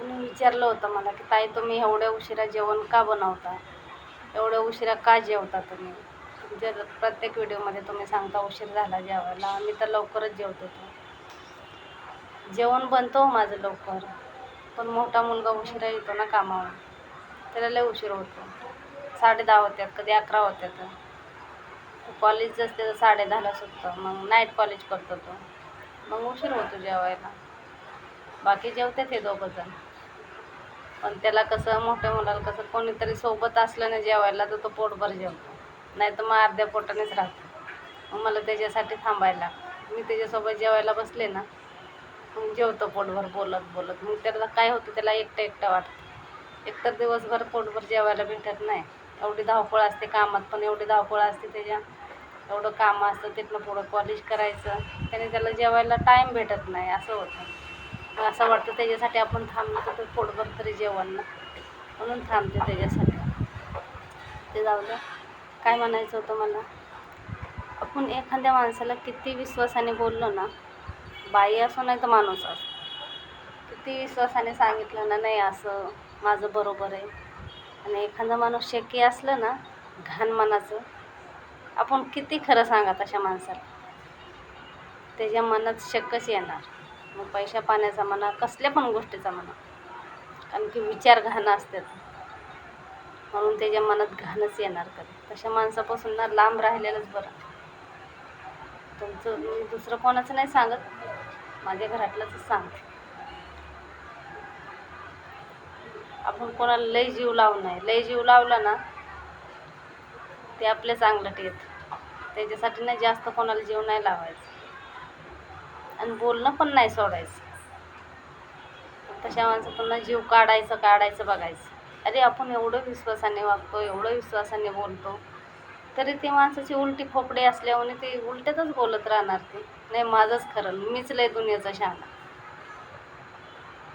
कुणी विचारलं होतं मला की ताई तुम्ही एवढ्या उशिरा जेवण का बनवता? एवढ्या उशिरा का जेवता तुम्ही? तुमच्या प्रत्येक व्हिडिओमध्ये तुम्ही सांगता उशीर झाला जेवायला आम्ही तर लवकरच जेवत होतो जेवण बनतो हो माझं लवकर पण मोठा मुलगा उशिरा येतो ना कामावर. त्याला लय उशीर होतो. साडे दहा होत्यात कधी अकरा होत्यात. कॉलेज असते तर साडे दहाला सुटतं मग नाईट कॉलेज करतो तो. मग उशीर होतो जेवायला. बाकी जेवतात हे दोघं जण पण त्याला कसं मोठ्या मुलाला कसं कोणीतरी सोबत असलं ना जेवायला तर तो पोटभर जेवतो. नाही तर मग अर्ध्या पोटानेच राहतो. मग मला त्याच्यासाठी थांबायला लागतं. मी त्याच्यासोबत जेवायला बसले ना मग जेवतो पोटभर बोलत बोलत. मग त्याला काय होतं त्याला एकटं एकटं वाटतं. एकतर दिवसभर पोटभर जेवायला भेटत नाही. एवढी धावपळ असते कामात पण एवढी धावपळ असते त्याच्या. एवढं कामं असतं तिथनं पुढं कॉलेज करायचं. त्याने त्याला जेवायला टाईम भेटत नाही असं होतं. असं वाटतं त्याच्यासाठी आपण थांबलो तर पोटभर तरी जेवण ना. म्हणून थांबते त्याच्यासाठी. ते जाऊ काय म्हणायचं होतं मला? आपण एखाद्या माणसाला किती विश्वासाने बोललो ना बाई असो नाही तर माणूस असो. किती विश्वासाने सांगितलं ना नाही असं माझं बरोबर आहे. आणि एखादा माणूस शक्य असलं ना घाण मनाचं आपण किती खरं सांगा तशा माणसाला? त्याच्या मनात शक्यच येणार. मग पैशा पाण्याचा म्हणा कसल्या पण गोष्टीचा म्हणा. कारण की विचार घाण असतात. म्हणून त्याच्या मनात घाणच येणार कधी. तशा माणसापासून ना लांब राहिलेलंच बरं. तुमचं मी दुसरं कोणाचं नाही सांगत. माझ्या घरातलंच सांगते. आपण कोणाला लय जीव लावू नये. लय जीव लावला ना ते आपल्या चांगलं येत त्याच्यासाठी नाही जास्त कोणाला जीव नाही लावायचं. आणि बोलणं पण नाही सोडायचं. तशा माणसं पुन्हा जीव काढायचं काढायचं बघायचं. अरे आपण एवढं विश्वासाने वागतो एवढं विश्वासाने बोलतो तरी ते माणसाची उलटी फोपडी असल्यामुळे ते उलट्यातच बोलत राहणार ते. नाही माझंच खरं मीच लय दुनियाचा शहाणा.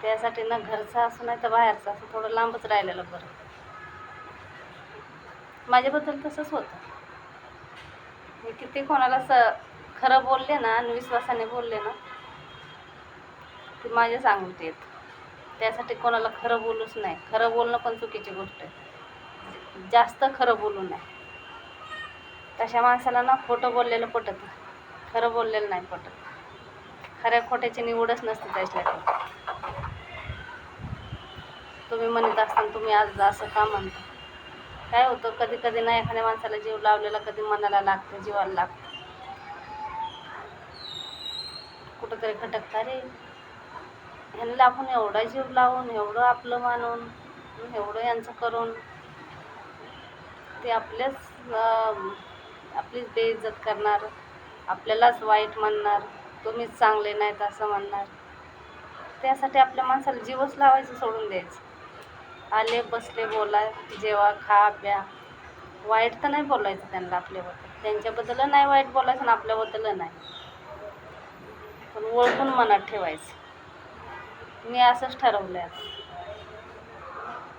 त्यासाठी ना घरचा असं नाही तर बाहेरचं असं थोडं लांबच राहिलेलं बरं. माझ्याबद्दल तसंच होतं. मी किती कोणाला स खरं बोलले ना आणि विश्वासाने बोलले ना ते माझ्या सांगून देत. त्यासाठी कोणाला खरं बोलूच नाही. खरं बोलणं पण चुकीची गोष्ट आहे. जास्त खरं बोलू नये. तशा माणसाला ना खोटं बोललेलं पटत खरं बोललेलं नाही पटत. खऱ्या खोट्याची निवडच नसते त्याच्यासाठी. तुम्ही म्हणत असताना तुम्ही आज असं का म्हणता? काय होतं? कधी कधी ना एखाद्या माणसाला जीव लावलेला कधी मनाला लागतं जीवाला लागतं. कुठंतरी खटकता रे. ह्यांना आपण एवढा जीव लावून एवढं आपलं मानून एवढं यांचं करून ते आपल्याच आपलीच बेइज्जत करणार आपल्यालाच वाईट म्हणणार तुम्हीच चांगले नाहीत असं म्हणणार. त्यासाठी आपल्या माणसाला जीवच लावायचं सोडून द्यायचं. आले बसले बोला जेवा खा प्या. वाईट तर नाही बोलायचं त्यांना आपल्याबद्दल. त्यांच्याबद्दल नाही वाईट बोलायचं आणि आपल्याबद्दल नाही. पण ओळखून मनात ठेवायचं. मी असंच ठरवलं आहे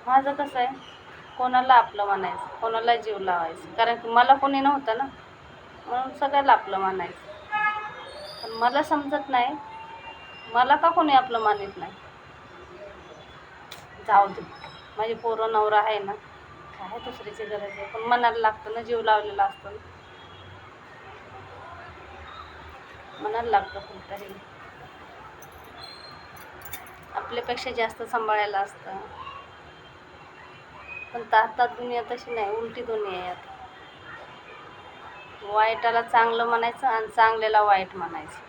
माझं कसं आहे कोणाला आपलं म्हणायचं कोणाला जीव लावायचं? कारण की मला कोणी नव्हतं ना म्हणून सगळ्याला आपलं मानायचं पण मला समजत नाही मला का कोणी आपलं मानित नाही? जाऊ दे माझी पोरं नवरा आहे ना काय दुसरीची गरज आहे? पण मनाला लागतं ना जीव लावलेला असतो ना. मनाला लागतं कुठतरी आपल्यापेक्षा जास्त सांभाळायला असतं. पण तर आता दुनिया तशी नाही उलटी दुनिया आहे आता. वाईटाला चांगलं म्हणायचं आणि चांगल्याला वाईट म्हणायचं.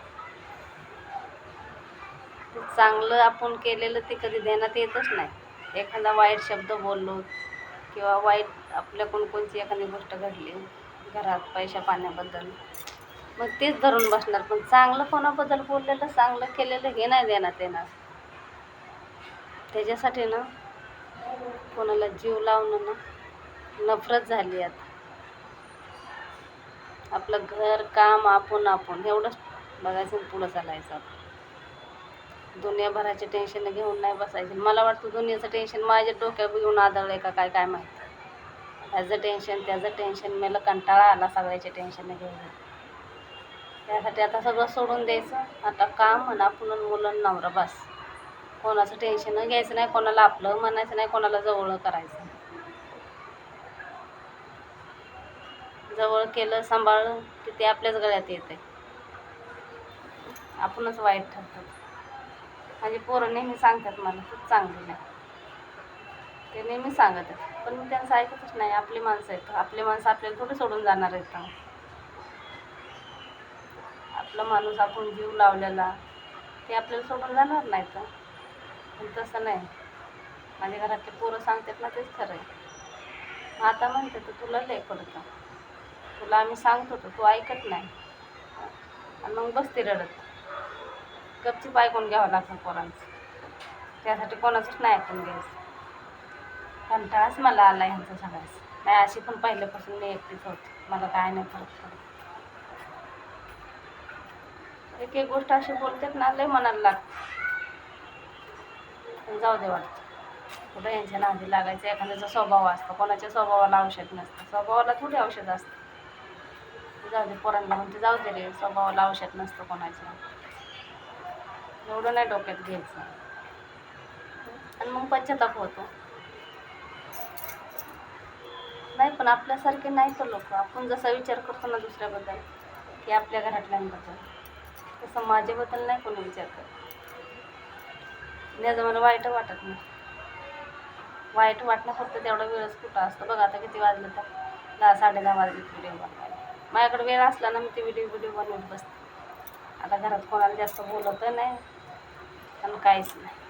ते चांगलं आपण केलेलं ते कधी ध्यानात येतच नाही. एखादा वाईट शब्द बोललो किंवा वाईट आपल्या कोणकोणची एखादी गोष्ट घडली घरात पैशा पाण्याबद्दल. मग तेच धरून बसणार. पण चांगलं कोणाबद्दल बोललेलं चांगलं केलेलं हे नाही देण्यात येणार. त्याच्यासाठी ना कोणाला जीव लावणं ना नफरत झाली आता. आपलं घर काम आपण आपण एवढंच बघायचं आणि पुढं चालायचं आपण दुनियाभराचे टेन्शन घेऊन नाही बसायचे. मला वाटतं दुनियाचं टेन्शन माझ्या डोक्यात घेऊन आदळलं आहे का काय काय माहीत. ह्याचं टेन्शन त्याचं टेन्शन मला कंटाळा आला सगळ्याचे टेन्शन घेऊन. त्यासाठी आता सगळं सोडून द्यायचं. आता काम आणि आपण मुलं नवरा बस. कोणाचं टेन्शन घ्यायचं नाही कोणाला आपलं म्हणायचं नाही कोणाला जवळ करायचं. जवळ केलं सांभाळलं की ते आपल्याच गळ्यात येते आपणच वाईट ठरतो. माझी पोरं नेहमी सांगतात मला खूप चांगली नाही. ते नेहमी सांगत आहेत पण मी त्यांचं ऐकतच नाही. आपली माणसं आहेत. आपली माणसं आपल्याला थोडी सोडून जाणार आहेत. आपला माणूस आपण जीव लावलेला ते आपल्याला सोडून जाणार नाही तर पण तसं नाही. माझ्या घरातले पोरं सांगतात ना तेच खरं आहे. मग आता म्हणते तर तुला लय पडतं. तुला आम्ही सांगतो होतो तू ऐकत नाही. आणि मग बसते रडत. गपचीप ऐकून घ्यावं लागतं पोरांचं. त्यासाठी कोणाचंच नाही ऐकून घ्यायचं. कंटाळाच मला आला ह्यांचं सगळ्याच. नाही अशी पण पहिल्यापासून मी एकटीच होते. मला काय नाही फरक पडत. एक एक गोष्ट अशी बोलतात ना लय मनाला लागते. पण जाऊ दे वाटतं. कुठं यांच्या नादी लागायचं एखाद्याचा स्वभाव असतो कोणाच्या स्वभावाला औषध नसतं. स्वभावाला थोडी औषध असतं जाऊ दे पोरांना म्हणते जाऊ दे रे स्वभावाला औषध नसतं कोणाच्या एवढं नाही डोक्यात घ्यायचं. आणि मग पश्चाताप होतो. नाही पण आपल्यासारखे नाही तर लोक. आपण जसा विचार करतो ना दुसऱ्याबद्दल की आपल्या घरातल्यांबद्दल तसं माझ्याबद्दल नाही कोणी विचार करत. त्याचं मला वाईट वाटत नाही. वाईट वाटणं फक्त तेवढा वेळच कुठं असतो. बघा आता किती वाजलं तर दहा साडे दहा वाजले व्हिडिओ बनवायला. माझ्याकडे वेळ असला ना मी ते व्हिडिओ व्हिडिओ बनवत बसते. आता घरात कोणाला जास्त बोलत नाही. आणि काहीच नाही.